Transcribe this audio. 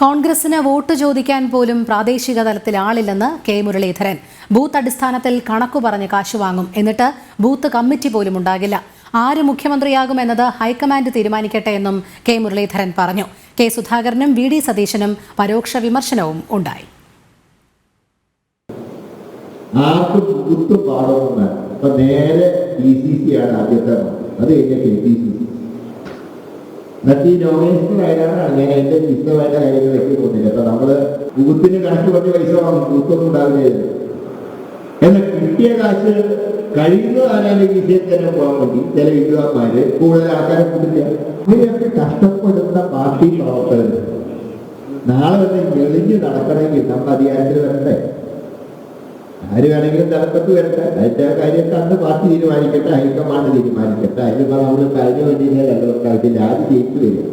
കോൺഗ്രസിന് വോട്ട് ചോദിക്കാൻ പോലും പ്രാദേശിക തലത്തിൽ ആളില്ലെന്ന് കെ മുരളീധരൻ. ബൂത്ത് അടിസ്ഥാനത്തിൽ കണക്കു പറഞ്ഞ് കാശ് വാങ്ങും. എന്നിട്ട് ബൂത്ത് കമ്മിറ്റി പോലും ഉണ്ടാകില്ല. ആര് മുഖ്യമന്ത്രിയാകും മുഖ്യമന്ത്രിയാകുമെന്നത് ഹൈക്കമാൻഡ് തീരുമാനിക്കട്ടെ എന്നും കെ മുരളീധരൻ പറഞ്ഞു. കെ സുധാകരനും വി ഡി സതീശനും പരോക്ഷ വിമർശനവും ഉണ്ടായി. ആണ്. അത് എന്നിട്ട് ഈ നോമിനേഷൻ ആയതാണ് ഞാൻ എന്റെ വിശദമായിട്ട് കാര്യങ്ങളിലേക്ക് പോകുന്നില്ല. അപ്പൊ നമ്മൾ ബൂത്തിന് കണക്ക് പറഞ്ഞ പൈസ വാങ്ങും. ബൂത്തൊന്നും ഉണ്ടാവില്ല. എന്നാൽ കിട്ടിയ കാശ് കഴിയുന്നതാണ് എന്റെ വിഷയത്തിൽ തന്നെ പോകാൻ വേണ്ടി. ചില വിദ്വാന്മാര് കൂടുതൽ ആൾക്കാരെ കൂട്ടില്ല. ഇവരൊക്കെ കഷ്ടപ്പെടുന്ന പാർട്ടി പ്രവർത്തകർ നാളെ വന്ന് എളിഞ്ഞ് നടക്കണമെങ്കിൽ നമ്മൾ അധികാരത്തിൽ വരണ്ടേ? ആര് വേണമെങ്കിലും തലപ്പത്ത് വരട്ടെ. അതിന്റെ കാര്യം അന്ന് പാർട്ടി തീരുമാനിക്കട്ടെ. ഹൈക്കമാൻഡ് തീരുമാനിക്കട്ടെ. അതിനിപ്പോ നമ്മൾ കഴിഞ്ഞ വർഷം അതിൽ ആദ്യം ജയിച്ചു വരും